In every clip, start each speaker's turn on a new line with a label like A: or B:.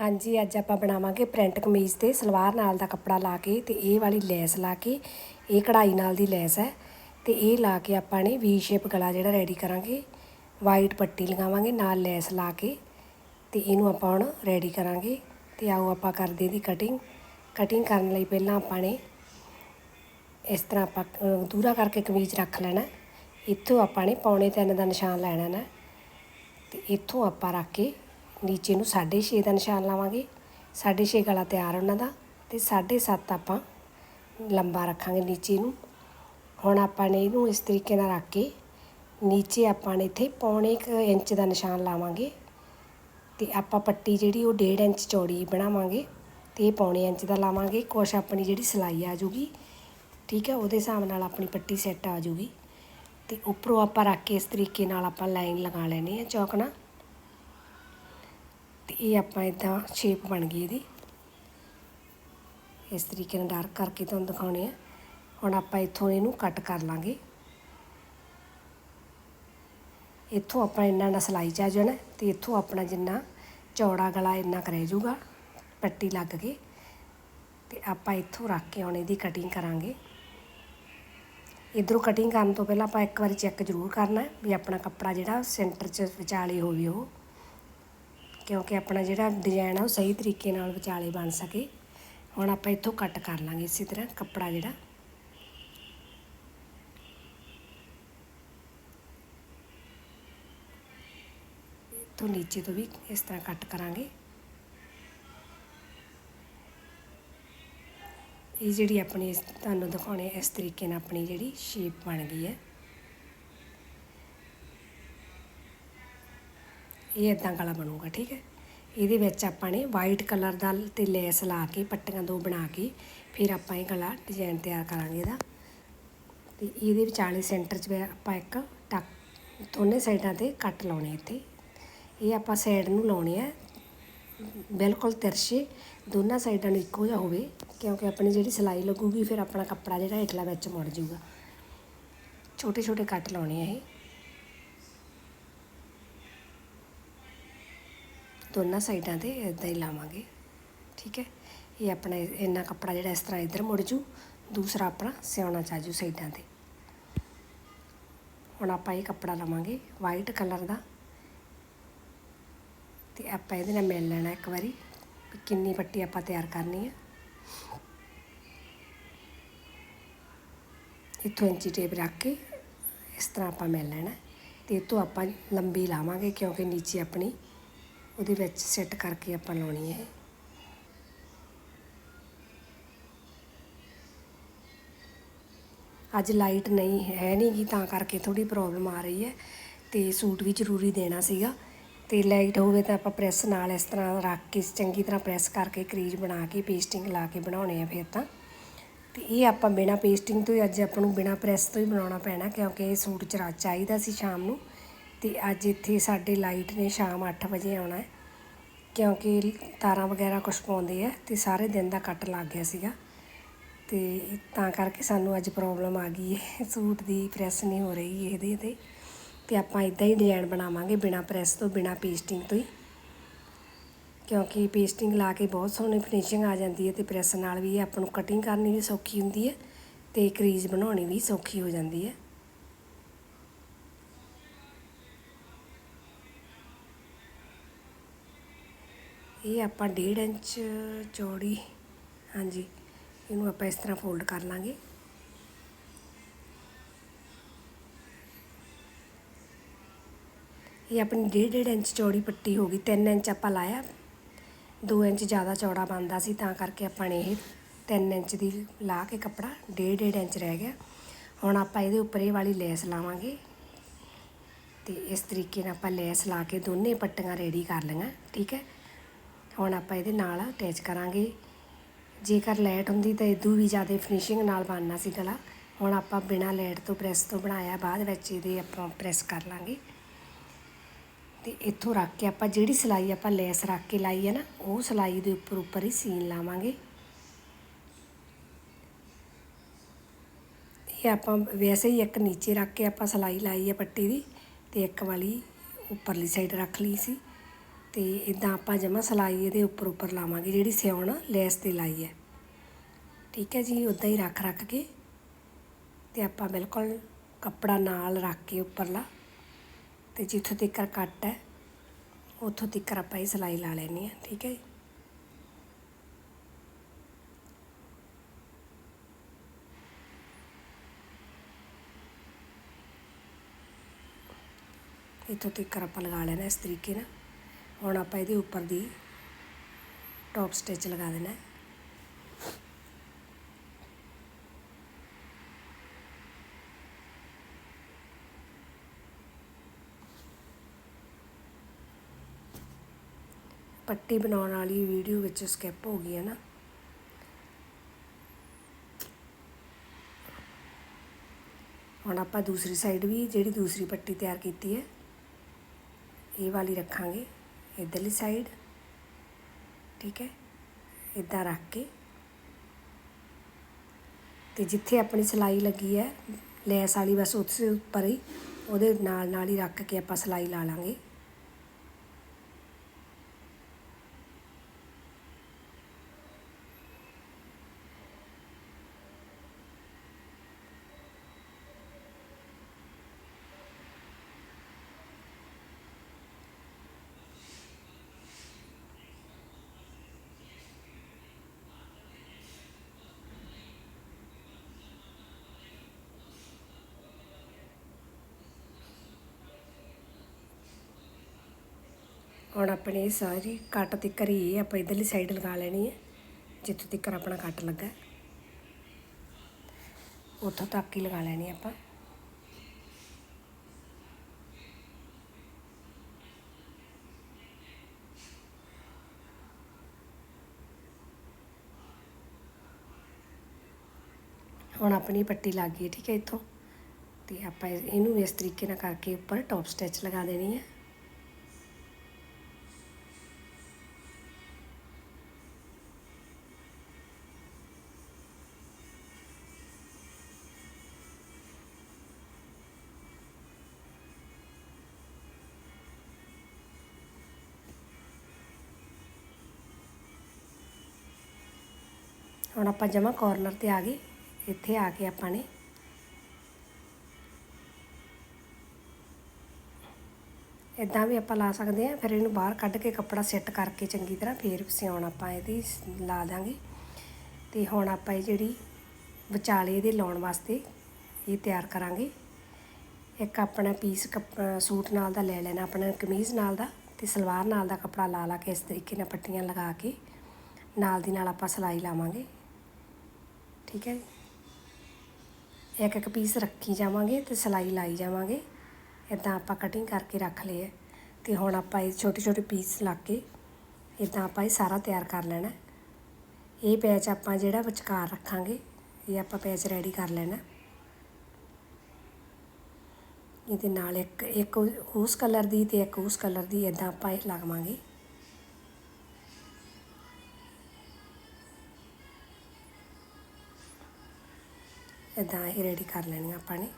A: ਹਾਂਜੀ, ਅੱਜ ਆਪਾਂ ਬਣਾਵਾਂਗੇ ਪ੍ਰਿੰਟ ਕਮੀਜ਼ ਤੇ ਸਲਵਾਰ ਨਾਲ ਦਾ ਕੱਪੜਾ ਲਾ ਕੇ ਤੇ ਇਹ ਵਾਲੀ ਲੈਸ ਲਾ ਕੇ, ਇਹ ਕਢਾਈ ਨਾਲ ਦੀ ਲੈਸ ਹੈ ਤੇ ਇਹ ਲਾ ਕੇ ਆਪਾਂ ਨੇ ਵੀ ਸ਼ੇਪ ਗਲਾ ਜਿਹੜਾ ਰੈਡੀ ਕਰਾਂਗੇ ਵਾਈਟ ਪੱਟੀ ਲਗਾਵਾਂਗੇ ਨਾਲ ਲੈਸ ਲਾ ਕੇ ਤੇ ਇਹਨੂੰ ਆਪਾਂ ਹੁਣ ਰੈਡੀ ਕਰਾਂਗੇ ਤੇ ਆਓ ਆਪਾਂ ਕਰਦੇ ਦੀ ਕਟਿੰਗ ਕਟਿੰਗ ਕਰਨ ਲਈ ਪਹਿਲਾਂ ਆਪਾਂ ਨੇ ਇਸ ਤਰ੍ਹਾਂ ਆਪਾਂ ਦੂਰਾ ਕਰਕੇ ਕਮੀਜ਼ ਰੱਖ ਲੈਣਾ ਇੱਥੋਂ ਆਪਾਂ ਨੇ ਪੌਣੇ ਤਿੰਨ ਦਾ ਨਿਸ਼ਾਨ ਲੈਣਾ ਨਾ ਤੇ ਇੱਥੋਂ ਆਪਾਂ ਰੱਖ ਕੇ ਨੀਚੇ ਨੂੰ 6.5 ਦਾ ਨਿਸ਼ਾਨ ਲਾਵਾਂਗੇ। 6.5 ਗਲਾ ਤਿਆਰ ਉਹਨਾਂ ਦਾ ਤੇ 7.5 ਆਪਾਂ ਲੰਬਾ ਰੱਖਾਂਗੇ ਨੀਚੇ ਨੂੰ। ਹੁਣ ਆਪਾਂ ਨੇ ਇਹਨੂੰ ਇਸ ਤਰੀਕੇ ਨਾਲ ਰੱਖ ਕੇ ਨੀਚੇ ਆਪਾਂ ਨੇ ਇੱਥੇ ਪੌਣੇ ਕੁ ਇੰਚ ਦਾ ਨਿਸ਼ਾਨ ਲਾਵਾਂਗੇ ਤੇ ਆਪਾਂ ਪੱਟੀ ਜਿਹੜੀ ਉਹ 1.5 ਇੰਚ ਚੌੜੀ ਬਣਾਵਾਂਗੇ ਤੇ ਇਹ ਪੌਣੇ ਇੰਚ ਦਾ ਲਾਵਾਂਗੇ। ਕੁਛ ਆਪਣੀ ਜਿਹੜੀ ਸਿਲਾਈ ਆ ਜੂਗੀ ਠੀਕ ਹੈ ਉਹਦੇ ਹਿਸਾਬ ਨਾਲ ਆਪਣੀ ਪੱਟੀ ਸੈੱਟ ਆ ਜੂਗੀ ਤੇ ਉੱਪਰੋਂ ਆਪਾਂ ਰੱਖ ਕੇ ਇਸ ਤਰੀਕੇ ਨਾਲ ਆਪਾਂ ਲਾਈਨ ਲਗਾ ਲੈਣੀ ਹੈ ਚੌਕਣਾ। ਤੇ ਇਹ ਆਪਾਂ ਇਦਾਂ ਸ਼ੇਪ ਬਣ ਗਈ ਇਹਦੀ। ਇਸ ਤਰੀਕੇ ਨਾਲ ਡਾਰਕ ਕਰਕੇ ਤੁਹਾਨੂੰ ਦਿਖਾਉਣੇ ਆ। ਹੁਣ ਆਪਾਂ ਇੱਥੋਂ ਇਹਨੂੰ ਕੱਟ ਕਰ ਲਾਂਗੇ। ਇੱਥੋਂ ਆਪਾਂ ਇੰਨਾ ਨਾ ਸਲਾਈ ਚ ਆ ਜਾਣਾ ਤੇ ਇੱਥੋਂ ਆਪਣਾ ਜਿੰਨਾ ਚੌੜਾ ਗਲਾ ਇੰਨਾ ਕਰ ਰਹਿ ਜਾਊਗਾ, ਪੱਟੀ ਲੱਗ ਕੇ। ਤੇ ਆਪਾਂ ਇੱਥੋਂ ਰੱਖ ਕੇ ਹੁਣ ਇਹਦੀ ਕਟਿੰਗ ਕਰਾਂਗੇ। ਇਧਰੋਂ ਕਟਿੰਗ ਕਰਨ ਤੋਂ ਪਹਿਲਾਂ ਆਪਾਂ ਇੱਕ ਵਾਰੀ ਚੈੱਕ ਜ਼ਰੂਰ ਕਰਨਾ ਵੀ ਆਪਣਾ ਕੱਪੜਾ ਜਿਹੜਾ ਸੈਂਟਰ 'ਚ ਵਿਚਾਲੇ ਹੋਵੇ ਉਹ। ਕਿਉਂਕਿ ਆਪਣਾ ਜਿਹੜਾ ਡਿਜ਼ਾਈਨ ਆ ਉਹ ਸਹੀ ਤਰੀਕੇ ਨਾਲ ਵਿਚਾਲੇ ਬਣ ਸਕੇ। ਹੁਣ ਆਪਾਂ ਇੱਥੋਂ ਕੱਟ ਕਰ ਲਾਂਗੇ ਇਸੇ ਤਰ੍ਹਾਂ ਕੱਪੜਾ ਜਿਹੜਾ। ਤੋਂ ਨੀਚੇ ਤੋਂ ਵੀ ਇਸ ਤਰ੍ਹਾਂ ਕੱਟ ਕਰਾਂਗੇ। ਇਹ ਜਿਹੜੀ ਆਪਣੀ ਇਸ- ਤੁਹਾਨੂੰ ਦਿਖਾਉਣੇ ਇਸ ਤਰੀਕੇ ਨਾਲ ਆਪਣੀ ਜਿਹੜੀ ਸ਼ੇਪ ਬਣ ਗਈ ਹੈ। ਇਹ ਇਦਾਂ ਗਲਾ ਬਣੂਗਾ, ਠੀਕ ਹੈ? ਇਹਦੇ ਵਿੱਚ ਆਪਾਂ ਨੇ ਵਾਈਟ ਕਲਰ ਦਾ ਤੇ ਲੈਸ ਲਾ ਕੇ, ਪੱਟੀਆਂ ਦੋ ਬਣਾ ਕੇ, ਫਿਰ ਆਪਾਂ ਇਹ ਗਲਾ ਡਿਜ਼ਾਈਨ ਤਿਆਰ ਕਰਾਂਗੇ ਇਹਦਾ। ਤੇ ਇਹਦੇ ਵਿਚਾਲੇ ਸੈਂਟਰ 'ਚ ਵੀ ਆਪਾਂ ਇੱਕ ਟੱਕ, ਦੋਨੇ ਸਾਈਡਾਂ ਤੇ ਕੱਟ ਲਾਉਣੇ ਇੱਥੇ। ਇਹ ਆਪਾਂ ਸਾਈਡ ਨੂੰ ਲਾਉਣੇ ਆ। ਬਿਲਕੁਲ ਤਿਰਛੇ, ਦੋਨਾਂ ਸਾਈਡਾਂ ਨੂੰ ਇੱਕੋ ਜਿਹਾ ਹੋਵੇ, ਕਿਉਂਕਿ ਆਪਣੀ ਜਿਹੜੀ ਸਿਲਾਈ ਲੱਗੂਗੀ, ਫਿਰ ਆਪਣਾ ਕੱਪੜਾ ਜਿਹੜਾ ਹੇਠਲਾ ਵਿੱਚ ਮੁੜ ਜਾਊਗਾ। ਛੋਟੇ ਛੋਟੇ ਕੱਟ ਲਾਉਣੇ ਆ ਇਹ। ਦੋਨਾਂ ਸਾਈਡਾਂ ਤੇ ਇਦਾਂ ਹੀ ਲਾਵਾਂਗੇ, ਠੀਕ ਹੈ? ਇਹ ਆਪਣਾ ਇੰਨਾ ਕੱਪੜਾ ਜਿਹੜਾ ਇਸ ਤਰ੍ਹਾਂ ਇੱਧਰ ਮੁੜ ਜੂ, ਦੂਸਰਾ ਆਪਣਾ ਸਿਉਣਾ ਚਾਜੂ ਸਾਈਡਾਂ ਤੇ। ਹੁਣ ਆਪਾਂ ਇਹ ਕੱਪੜਾ ਲਵਾਂਗੇ ਵਾਈਟ ਕਲਰ ਦਾ। ਤੇ ਆਪਾਂ ਇਹਦੇ ਨਾਲ ਮਿਲ ਲੈਣਾ ਇੱਕ ਵਾਰੀ ਕਿੰਨੀ ਪੱਟੀ ਆਪਾਂ ਤਿਆਰ ਕਰਨੀ ਹੈ ਇੱਥੋਂ ਇੰਚੀ ਟੇਪ ਰੱਖ ਕੇ ਇਸ ਤਰ੍ਹਾਂ ਆਪਾਂ ਮਿਲ ਲੈਣਾ। ਤੇ ਤੋਂ ਆਪਾਂ ਲੰਬੀ ਲਾਵਾਂਗੇ ਕਿਉਂਕਿ ਨੀਚੇ ਆਪਣੀ ਉਹਦੇ ਵਿੱਚ ਸੈੱਟ ਕਰਕੇ ਆਪਾਂ ਲਾਉਣੀ ਹੈ। ਅੱਜ ਲਾਈਟ ਨਹੀਂ ਹੈ ਨਹੀਂ ਗੀ, ਤਾਂ ਕਰਕੇ ਥੋੜੀ ਪ੍ਰੋਬਲਮ ਆ ਰਹੀ ਹੈ ਤੇ ਸੂਟ ਵੀ ਜ਼ਰੂਰੀ ਦੇਣਾ ਸੀਗਾ। ਤੇ ਲਾਈਟ ਹੋਵੇ ਤਾਂ ਆਪਾਂ ਪ੍ਰੈਸ ਨਾਲ ਇਸ ਤਰ੍ਹਾਂ ਰੱਖ ਕੇ, ਚੰਗੀ ਤਰ੍ਹਾਂ ਪ੍ਰੈਸ ਕਰਕੇ ਕਰੀਜ਼ ਬਣਾ ਕੇ ਪੇਸਟਿੰਗ ਲਾ ਕੇ ਬਣਾਉਣੇ ਆ ਫਿਰ ਤਾਂ। ਤੇ ਇਹ ਆਪਾਂ ਬਿਨਾ ਪੇਸਟਿੰਗ ਤੋਂ ਹੀ ਅੱਜ ਆਪਾਂ ਨੂੰ ਬਿਨਾ ਪ੍ਰੈਸ ਤੋਂ ਹੀ ਬਣਾਉਣਾ ਪੈਣਾ, ਕਿਉਂਕਿ ਇਹ ਸੂਟ ਚਰਾ ਚਾਹੀਦਾ ਸੀ ਸ਼ਾਮ ਨੂੰ। ਅਤੇ ਅੱਜ ਇੱਥੇ ਸਾਡੇ ਲਾਈਟ ਨੇ ਸ਼ਾਮ ਅੱਠ ਵਜੇ ਆਉਣਾ ਹੈ, ਕਿਉਂਕਿ ਤਾਰਾਂ ਵਗੈਰਾ ਕੁਛ ਪਾਉਂਦੇ ਆ ਅਤੇ ਸਾਰੇ ਦਿਨ ਦਾ ਕੱਟ ਲੱਗ ਗਿਆ ਸੀਗਾ। ਅਤੇ ਤਾਂ ਕਰਕੇ ਸਾਨੂੰ ਅੱਜ ਪ੍ਰੋਬਲਮ ਆ ਗਈ ਹੈ, ਸੂਟ ਦੀ ਪ੍ਰੈਸ ਨਹੀਂ ਹੋ ਰਹੀ ਇਹਦੇ ਤੇ। ਅਤੇ ਆਪਾਂ ਇਦਾਂ ਹੀ ਡਿਜ਼ਾਈਨ ਬਣਾਵਾਂਗੇ ਬਿਨਾ ਪ੍ਰੈਸ ਤੋਂ, ਬਿਨਾ ਪੇਸਟਿੰਗ ਤੋਂ ਹੀ। ਕਿਉਂਕਿ ਪੇਸਟਿੰਗ ਲਾ ਕੇ ਬਹੁਤ ਸੋਹਣੀ ਫਿਨਿਸ਼ਿੰਗ ਆ ਜਾਂਦੀ ਹੈ ਅਤੇ ਪ੍ਰੈਸ ਨਾਲ ਵੀ ਆਪਾਂ ਨੂੰ ਕਟਿੰਗ ਕਰਨੀ ਵੀ ਸੌਖੀ ਹੁੰਦੀ ਹੈ ਅਤੇ ਕਰੀਜ਼ ਬਣਾਉਣੀ ਵੀ ਸੌਖੀ ਹੋ ਜਾਂਦੀ ਹੈ। ਇਹ ਆਪਾਂ 1.5 ਇੰਚ ਚੌੜੀ, ਹਾਂਜੀ, ਇਹਨੂੰ ਆਪਾਂ ਇਸ ਤਰ੍ਹਾਂ ਫੋਲਡ ਕਰ ਲਾਂਗੇ। ਇਹ ਆਪਣੀ 1.5 ਇੰਚ ਚੌੜੀ ਪੱਟੀ ਹੋ ਗਈ 3 ਇੰਚ ਆਪਾਂ ਲਾਇਆ। 2 ਇੰਚ ਜ਼ਿਆਦਾ ਚੌੜਾ ਬਣਦਾ ਸੀ, ਤਾਂ ਕਰਕੇ ਆਪਾਂ ਨੇ ਇਹ 3 ਇੰਚ ਦੀ ਲਾ ਕੇ ਕੱਪੜਾ 1.5 ਇੰਚ ਰਹਿ ਗਿਆ। ਹੁਣ ਆਪਾਂ ਇਹਦੇ ਉੱਪਰ ਇਹ ਵਾਲੀ ਲੈਸ ਲਾਵਾਂਗੇ। ਤੇ ਇਸ ਤਰੀਕੇ ਨਾਲ ਆਪਾਂ ਲੈਸ ਲਾ ਕੇ ਦੋਨੇ ਪੱਟੀਆਂ ਰੈਡੀ ਕਰ ਲਈਆਂ, ਠੀਕ ਹੈ? ਹੁਣ ਆਪਾਂ ਇਹਦੇ ਨਾਲ ਅਟੈਚ ਕਰਾਂਗੇ। ਜੇਕਰ ਲੈਟ ਹੁੰਦੀ ਤਾਂ ਇਦੋਂ ਵੀ ਜ਼ਿਆਦਾ ਫਿਨਿਸ਼ਿੰਗ ਨਾਲ ਬਣਨਾ ਸੀ ਗਲਾ। ਹੁਣ ਆਪਾਂ ਬਿਨਾ ਲੈਟ ਤੋਂ ਪ੍ਰੈਸ ਤੋਂ ਬਣਾਇਆ, ਬਾਅਦ ਵਿੱਚ ਇਹਦੇ ਆਪਾਂ ਪ੍ਰੈਸ ਕਰ ਲਾਂਗੇ। ਤੇ ਇੱਥੋਂ ਰੱਖ ਕੇ ਆਪਾਂ ਜਿਹੜੀ ਸਿਲਾਈ ਆਪਾਂ ਲੈਸ ਰੱਖ ਕੇ ਲਾਈ ਹੈ ਨਾ, ਉਹ ਸਿਲਾਈ ਦੇ ਉੱਪਰ ਉੱਪਰ ਹੀ ਸੀਨ ਲਾਵਾਂਗੇ। ਇਹ ਆਪਾਂ ਵੈਸੇ ਹੀ ਇੱਕ ਨੀਚੇ ਰੱਖ ਕੇ ਆਪਾਂ ਸਿਲਾਈ ਲਾਈ ਹੈ ਪੱਟੀ ਦੀ, ਤੇ ਇੱਕ ਵਾਲੀ ਉੱਪਰਲੀ ਸਾਈਡ ਰੱਖ ਲਈ ਸੀ। ਤੇ ਇਦਾਂ ਆਪਾਂ ਜਮਾ ਸਲਾਈ ਇਹਦੇ ਉੱਪਰ ਉੱਪਰ ਲਾਵਾਂਗੇ, ਜਿਹੜੀ ਸਿਉਣ ਲੈਸ ਤੇ ਲਾਈ ਹੈ। ਠੀਕ ਹੈ ਜੀ ਉਦਾਂ ਹੀ ਰੱਖ ਰੱਖ ਕੇ ਤੇ ਆਪਾਂ ਬਿਲਕੁਲ ਕੱਪੜਾ ਨਾਲ ਰੱਖ ਕੇ ਉੱਪਰਲਾ ਤੇ ਜਿੱਥੋਂ ਤੱਕ ਕੱਟ ਹੈ, ਉੱਥੋਂ ਤੱਕ ਆਪਾਂ ਇਹ ਸਲਾਈ ਲਾ ਲੈਣੀ ਹੈ, ਠੀਕ ਹੈ ਜੀ। ਇੱਥੋਂ ਤੱਕ ਆਪਾਂ ਲਗਾ ਲੈਣਾ ਇਸ ਤਰੀਕੇ ਨਾਲ। ਹੁਣ ਆਪਾਂ ਇਹਦੇ ਉੱਪਰ ਦੀ ਟੌਪ ਸਟਿਚ ਲਗਾ ਦੇਣਾ। ਪੱਟੀ ਬਣਾਉਣ ਵਾਲੀ ਵੀਡੀਓ ਵਿੱਚ ਸਕਿਪ ਹੋ ਗਈ ਹੈ ਨਾ। ਹੁਣ ਆਪਾਂ ਦੂਸਰੀ ਸਾਈਡ ਵੀ ਜਿਹੜੀ ਦੂਸਰੀ ਪੱਟੀ ਤਿਆਰ ਕੀਤੀ ਹੈ, ਇਹ ਵਾਲੀ ਰੱਖਾਂਗੇ। ਇਧਰਲੀ ਸਾਈਡ ਠੀਕ ਹੈ ਇਦਾਂ ਰੱਖ ਕੇ ਤੇ ਜਿੱਥੇ ਆਪਣੀ ਸਲਾਈ ਲੱਗੀ ਹੈ, ਲੈਸ ਵਾਲੀ ਬਸ ਉਸ ਉੱਪਰ ਹੀ, ਉਹਦੇ ਨਾਲ ਨਾਲ ਹੀ ਰੱਖ ਕੇ ਆਪਾਂ ਸਲਾਈ ਲਾ ਲਾਂਗੇ। ਹੁਣ ਆਪਣੇ ਇਹ ਸਾਰੀ ਕੱਟ ਤਿੱਕਰ ਹੀ ਆਪਾਂ ਇਧਰਲੀ ਸਾਈਡ ਲਗਾ ਲੈਣੀ ਹੈ, ਜਿੱਥੋਂ ਤਿੱਕਰ ਆਪਣਾ ਕੱਟ ਲੱਗਾ ਉੱਥੋਂ ਤੱਕ ਹੀ ਲਗਾ ਲੈਣੀ ਆਪਾਂ। ਹੁਣ ਆਪਣੀ ਪੱਟੀ ਲੱਗ ਗਈ ਠੀਕ ਹੈ, ਇੱਥੋਂ। ਤੇ ਆਪਾਂ ਇਹਨੂੰ ਇਸ ਤਰੀਕੇ ਨਾਲ ਕਰਕੇ ਉੱਪਰ ਟੌਪ ਸਟਿਚ ਲਗਾ ਦੇਣੀ ਹੈ। ਹੁਣ ਆਪਾਂ ਜਮਾ ਕਾਰਨਰ ਤੇ ਆ ਗਏ। ਇੱਥੇ ਆ ਕੇ ਆਪਾਂ ਨੇ ਇਦਾਂ ਵੀ ਆਪਾਂ ਲਾ ਸਕਦੇ ਆ ਫਿਰ ਇਹਨੂੰ ਬਾਹਰ ਕੱਢ ਕੇ ਕੱਪੜਾ ਸੈੱਟ ਕਰਕੇ ਚੰਗੀ ਤਰ੍ਹਾਂ ਫੇਰ ਸਿਉਣ ਆਪਾਂ ਇਹਦੀ ਲਾ ਦਾਂਗੇ। ਤੇ ਹੁਣ ਆਪਾਂ ਇਹ ਜਿਹੜੀ ਵਿਚਾਲੇ ਇਹਦੇ ਲਾਉਣ ਵਾਸਤੇ ਇਹ ਤਿਆਰ ਕਰਾਂਗੇ। ਇੱਕ ਆਪਣਾ ਪੀਸ ਸੂਟ ਨਾਲ ਦਾ ਲੈ ਲੈਣਾ, ਆਪਣਾ ਕਮੀਜ਼ ਨਾਲ ਦਾ ਤੇ ਸਲਵਾਰ ਨਾਲ ਦਾ ਕੱਪੜਾ ਲਾ ਲਾ ਕੇ ਇਸ ਤਰੀਕੇ ਨਾਲ ਪੱਟੀਆਂ ਲਗਾ ਕੇ ਨਾਲ ਦੀ ਨਾਲ ਆਪਾਂ ਸਲਾਈ ਲਾਵਾਂਗੇ। ਠੀਕ ਹੈ ਇੱਕ ਇੱਕ ਪੀਸ ਰੱਖੀ ਜਾਵਾਂਗੇ ਤੇ ਸਲਾਈ ਲਾਈ ਜਾਵਾਂਗੇ। ਇਦਾਂ ਆਪਾਂ ਕਟਿੰਗ ਕਰਕੇ ਰੱਖ ਲਏ ਹੈ। ਤੇ ਹੁਣ ਆਪਾਂ ਇਹ ਛੋਟੇ ਛੋਟੇ ਪੀਸ ਲਾ ਕੇ ਇਦਾਂ ਆਪਾਂ ਇਹ ਸਾਰਾ ਤਿਆਰ ਕਰ ਲੈਣਾ ਇਹ ਪੈਚ ਆਪਾਂ ਜਿਹੜਾ ਵਿਚਕਾਰ ਰੱਖਾਂਗੇ, ਇਹ ਆਪਾਂ ਪੈਚ ਰੈਡੀ ਕਰ ਲੈਣਾ ਇਹਦੇ ਨਾਲ ਇੱਕ ਇੱਕ ਉਸ ਕਲਰ ਦੀ ਤੇ ਇੱਕ ਉਸ ਕਲਰ ਦੀ ਇਦਾਂ ਆਪਾਂ ਇਹ ਲਗਾਵਾਂਗੇ। ਇਦਾਂ ਇਹ ਰੈਡੀ ਕਰ ਲੈਣੀਆਂ ਆਪਾਂ ਨੇ।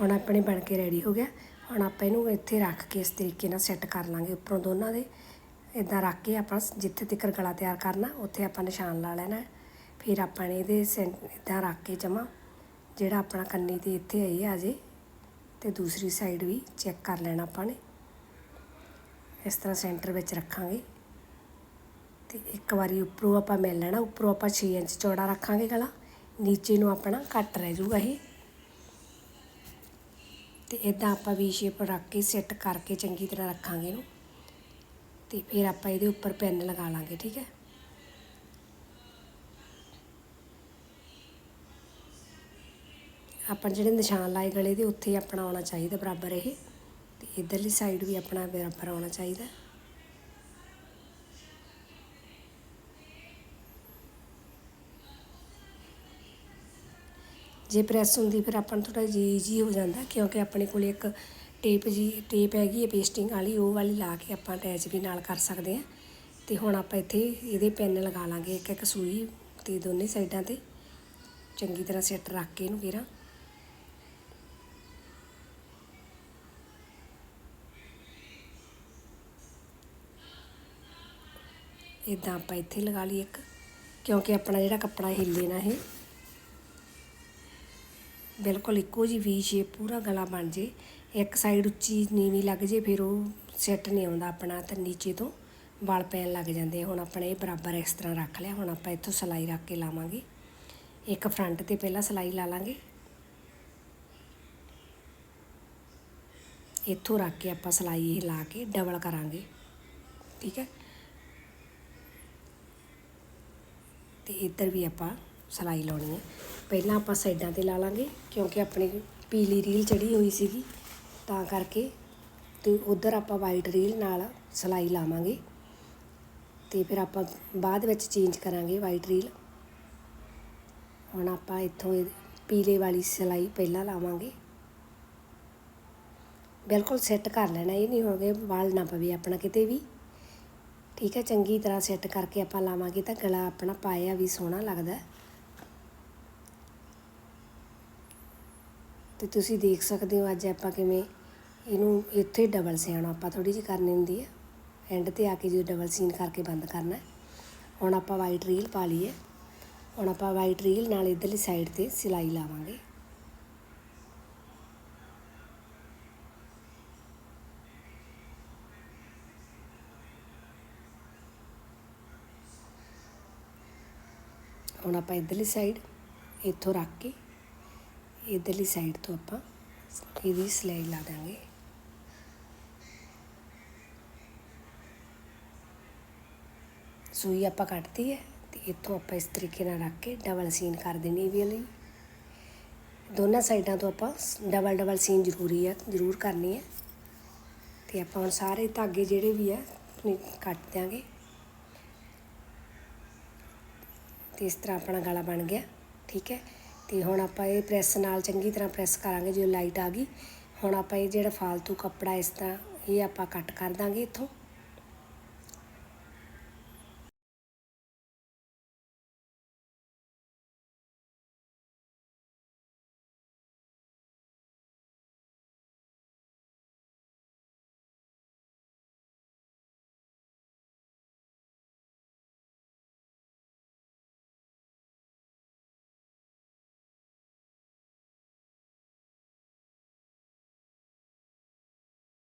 A: ਹੁਣ ਆਪਣੇ ਬਣ ਕੇ ਰੈਡੀ ਹੋ ਗਿਆ। ਹੁਣ ਆਪਾਂ ਇਹਨੂੰ ਇੱਥੇ ਰੱਖ ਕੇ ਇਸ ਤਰੀਕੇ ਨਾਲ ਸੈੱਟ ਕਰ ਲਾਂਗੇ ਉੱਪਰੋਂ ਦੋਨਾਂ ਦੇ। ਇਦਾਂ ਰੱਖ ਕੇ ਆਪਾਂ ਜਿੱਥੇ ਤੱਕ ਗਲਾ ਤਿਆਰ ਕਰਨਾ, ਉੱਥੇ ਆਪਾਂ ਨਿਸ਼ਾਨ ਲਾ ਲੈਣਾ। ਫਿਰ ਆਪਾਂ ਨੇ ਇਹਦੇ ਇਦਾਂ ਰੱਖ ਕੇ ਜਮਾ, ਜਿਹੜਾ ਆਪਣਾ ਕੰਨੀ ਤੇ ਇੱਥੇ ਆਈ ਆ ਜੇ। ਤੇ ਦੂਸਰੀ ਸਾਈਡ ਵੀ ਚੈੱਕ ਕਰ ਲੈਣਾ ਆਪਾਂ ਨੇ। ਇਸ ਤਰ੍ਹਾਂ ਸੈਂਟਰ ਵਿੱਚ ਰੱਖਾਂਗੇ। ਤੇ ਇੱਕ ਵਾਰੀ ਉੱਪਰੋਂ ਆਪਾਂ ਮਿਲ ਲੈਣਾ, ਉੱਪਰੋਂ ਆਪਾਂ 6 ਇੰਚ ਚੌੜਾ ਰੱਖਾਂਗੇ ਗਲਾ। ਨੀਚੇ ਨੂੰ ਆਪਣਾ ਘੱਟ ਰਹਿ ਜਾਊਗਾ ਇਹ। ਤੇ ਇਦਾਂ ਆਪਾਂ ਵੀ ਸ਼ੇਪ ਰੱਖ ਕੇ ਸੈੱਟ ਕਰਕੇ ਚੰਗੀ ਤਰ੍ਹਾਂ ਰੱਖਾਂਗੇ ਇਹਨੂੰ, ਤੇ ਫਿਰ ਆਪਾਂ ਇਹਦੇ ਉੱਪਰ ਪੈਨ ਲਗਾ ਲਾਂਗੇ, ਠੀਕ ਹੈ? ਆਪਾਂ ਜਿਹੜੇ ਨਿਸ਼ਾਨ ਲਾਏ ਗਲੇ ਦੇ ਉੱਥੇ ਹੀ ਆਪਣਾ ਆਉਣਾ ਚਾਹੀਦਾ ਬਰਾਬਰ ਇਹ, ਤੇ ਇਧਰਲੀ ਸਾਈਡ ਵੀ ਆਪਣਾ ਬਰਾਬਰ ਆਉਣਾ ਚਾਹੀਦਾ। ਜੇ ਪ੍ਰੈਸ ਹੁੰਦੀ ਫਿਰ ਆਪਾਂ ਨੂੰ ਥੋੜਾ ਜੀ ਈਜ਼ੀ ਹੋ ਜਾਂਦਾ, ਕਿਉਂਕਿ ਆਪਣੇ ਕੋਲ ਇੱਕ ਟੇਪ ਜੀ ਟੇਪ ਹੈਗੀ ਹੈ ਪੇਸਟਿੰਗ ਵਾਲੀ, ਉਹ ਵਾਲੀ ਲਾ ਕੇ ਆਪਾਂ ਅਟੈਚ ਵੀ ਨਾਲ ਕਰ ਸਕਦੇ ਹਾਂ। ਤੇ ਹੁਣ ਆਪਾਂ ਇੱਥੇ ਇਹਦੇ ਪੈਨ ਲਗਾ ਲਾਂਗੇ, ਇੱਕ ਇੱਕ ਸੂਈ ਤੇ ਦੋਨੇ ਸਾਈਡਾਂ ਤੇ। ਚੰਗੀ ਤਰ੍ਹਾਂ ਸੈੱਟ ਰੱਖ ਕੇ ਇਹਨੂੰ ਘੇਰਾ ਇਦਾਂ ਆਪਾਂ ਇੱਥੇ ਲਗਾ ਲਈ ਇੱਕ, ਕਿਉਂਕਿ ਆਪਣਾ ਜਿਹੜਾ ਕੱਪੜਾ ਹਿੱਲੇ ਨਾ ਇਹ ਬਿਲਕੁਲ ਇੱਕੋ ਜੀ ਵੀ ਸ਼ੇਪ ਪੂਰਾ ਗਲਾ ਬਣ ਜੇ, ਇੱਕ ਸਾਈਡ ਉੱਚੀ ਨੀਵੀਂ ਲੱਗ ਜੇ, ਫਿਰ ਉਹ ਸੈੱਟ ਨਹੀਂ ਆਉਂਦਾ ਆਪਣਾ ਤਾਂ ਨੀਚੇ ਤੋਂ ਵਾਲ ਪੈਣ ਲੱਗ ਜਾਂਦੇ ਹੁਣ ਆਪਣੇ ਇਹ ਬਰਾਬਰ ਇਸ ਤਰ੍ਹਾਂ ਰੱਖ ਲਿਆ, ਹੁਣ ਆਪਾਂ ਇੱਥੋਂ ਸਲਾਈ ਰੱਖ ਕੇ ਲਾਵਾਂਗੇ। ਇੱਕ ਫਰੰਟ ਤੇ ਪਹਿਲਾਂ ਸਲਾਈ ਲਾ ਲਾਂਗੇ। ਇੱਥੋਂ ਰੱਖ ਕੇ ਆਪਾਂ ਸਲਾਈ ਇਹ ਲਾ ਕੇ ਡਬਲ ਕਰਾਂਗੇ, ਠੀਕ ਹੈ? ਤੇ ਇੱਧਰ ਵੀ ਆਪਾਂ ਸਲਾਈ ਲਾਉਣੀ ਹੈ। ਪਹਿਲਾਂ ਆਪਾਂ ਸਾਈਡਾਂ ਤੇ ਲਾ ਲਾਂਗੇ, ਕਿਉਂਕਿ ਆਪਣੀ ਪੀਲੀ ਰੀਲ ਚੜੀ ਹੋਈ ਸੀਗੀ। ਤਾਂ ਕਰਕੇ ਤੇ ਉਧਰ ਆਪਾਂ ਵਾਈਟ ਰੀਲ ਨਾਲ ਸਲਾਈ ਲਾਵਾਂਗੇ। ਤੇ ਫਿਰ ਆਪਾਂ ਬਾਅਦ ਵਿੱਚ ਚੇਂਜ ਕਰਾਂਗੇ ਵਾਈਟ ਰੀਲ ਹੁਣ ਆਪਾਂ ਇੱਥੋਂ ਇਹ ਪੀਲੇ ਵਾਲੀ ਸਲਾਈ ਪਹਿਲਾਂ ਲਾਵਾਂਗੇ। ਬਿਲਕੁਲ ਸੈੱਟ ਕਰ ਲੈਣਾ, ਇਹ ਨਹੀਂ ਹੋਗੇ ਵਾਲ ਨਾ ਪਵੇ ਆਪਣਾ ਕਿਤੇ ਵੀ। ਠੀਕ ਹੈ, ਚੰਗੀ ਤਰ੍ਹਾਂ ਸੈੱਟ ਕਰਕੇ ਆਪਾਂ ਲਾਵਾਂਗੇ ਤਾਂ ਗਲਾ ਆਪਣਾ ਪਾਇਆ ਵੀ ਸੋਹਣਾ ਲੱਗਦਾ। ਤੇ ਤੁਸੀਂ ਦੇਖ ਸਕਦੇ ਹੋ ਅੱਜ ਆਪਾਂ ਕਿਵੇਂ ਇਹਨੂੰ ਇੱਥੇ ਡਬਲ ਸਿਆਣਾ ਆਪਾਂ ਥੋੜੀ ਜਿਹੀ ਕਰਨੀ ਹੁੰਦੀ ਹੈ ਐਂਡ ਤੇ ਆ ਕੇ ਜਦੋਂ ਡਬਲ ਸੀਨ ਕਰਕੇ ਬੰਦ ਕਰਨਾ। ਹੁਣ ਆਪਾਂ ਵਾਈਟ ਰੀਲ ਪਾ ਲਈਏ। ਹੁਣ ਆਪਾਂ ਵਾਈਟ ਰੀਲ ਨਾਲ ਇਧਰਲੀ ਸਾਈਡ ਤੇ ਸਿਲਾਈ ਲਾਵਾਂਗੇ। ਹੁਣ ਆਪਾਂ ਇਧਰਲੀ ਸਾਈਡ ਇੱਥੋਂ ਰੱਖ ਕੇ ਇਧਰਲੀ ਸਾਈਡ ਤੋਂ ਆਪਾਂ ਇਹਦੀ ਸਿਲਾਈ ਲਾ ਦਾਂਗੇ। ਸੂਈ ਆਪਾਂ ਕੱਟਤੀ ਹੈ ਤੇ ਇੱਥੋਂ ਆਪਾਂ ਇਸ ਤਰੀਕੇ ਨਾਲ ਰੱਖ ਕੇ ਡਬਲ ਸੀਨ ਕਰ ਦੇਣੀ ਇਹ ਵੀ ਲਈ। ਦੋਨਾਂ ਸਾਈਡਾਂ ਤੋਂ ਆਪਾਂ ਡਬਲ ਡਬਲ ਸੀਨ ਜ਼ਰੂਰੀ ਹੈ, ਜ਼ਰੂਰ ਕਰਨੀ ਹੈ। ਤੇ ਆਪਾਂ ਹੁਣ ਸਾਰੇ ਧਾਗੇ ਜਿਹੜੇ ਵੀ ਆ ਕੱਟ ਦਿਆਂਗੇ। ਤੇ ਇਸ ਤਰ੍ਹਾਂ ਆਪਣਾ ਗਲਾ ਬਣ ਗਿਆ, ਠੀਕ ਹੈ। ਅਤੇ ਹੁਣ ਆਪਾਂ ਇਹ ਪ੍ਰੈਸ ਨਾਲ ਚੰਗੀ ਤਰ੍ਹਾਂ ਪ੍ਰੈਸ ਕਰਾਂਗੇ, ਜਦੋਂ ਲਾਈਟ ਆ ਗਈ। ਹੁਣ ਆਪਾਂ ਇਹ ਜਿਹੜਾ ਫਾਲਤੂ ਕੱਪੜਾ ਇਸ ਤਰ੍ਹਾਂ ਇਹ ਆਪਾਂ ਕੱਟ ਕਰ ਦਾਂਗੇ ਇੱਥੋਂ।